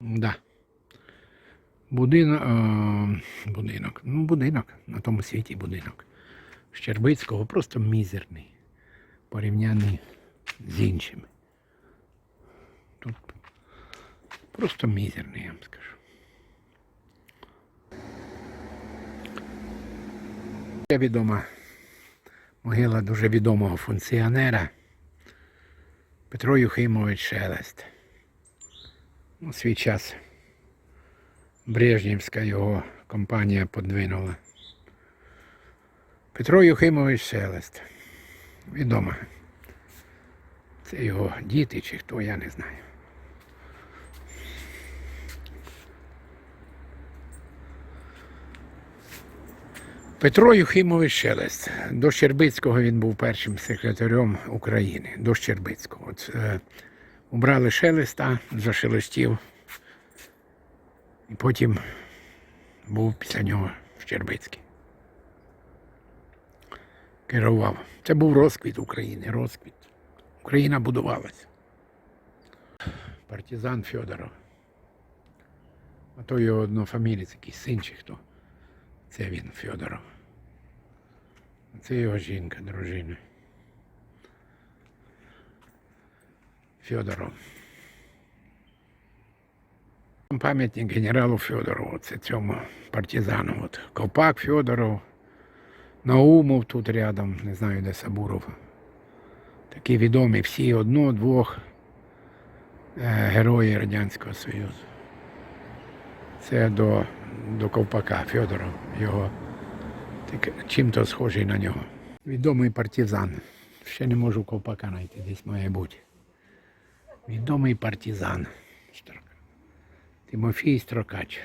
Да. Будинок, е, будинок. Ну, будинок. На тому світі будинок. Щербицького просто мізерний. Порівняний з іншими. Тут просто мізерний, я вам скажу. Ще відома могила дуже відомого функціонера Петро Юхимович Шелест. У свій час Брежнівська його компанія подвинула. Петро Юхимович Шелест. Відомо. Це його діти чи хто, я не знаю. Петро Юхимович Шелест. До Щербицького він був першим секретарем України. До Щербицького. От, е, убрали Шелеста, зашелестів. І потім був після нього Щербицький. Керував. Це був розквіт України, розквіт. Україна будувалася. Партизан Федоров. А то його однофамілець, якийсь син чи хто. Це він Федоров. Це його жінка, дружина. Федоров. Пам'ятник генералу Федорову, це цьому партизану. От. Ковпак Федоров, Наумов тут рядом, не знаю, де Сабуров. Такі відомі всі одно-двох е, герої Радянського Союзу. Це до, до Ковпака Федоров, його чим-то схожий на нього. Відомий партизан. Ще не можу Ковпака знайти, десь має бути. Відомий партизан. Тимофій Строкач.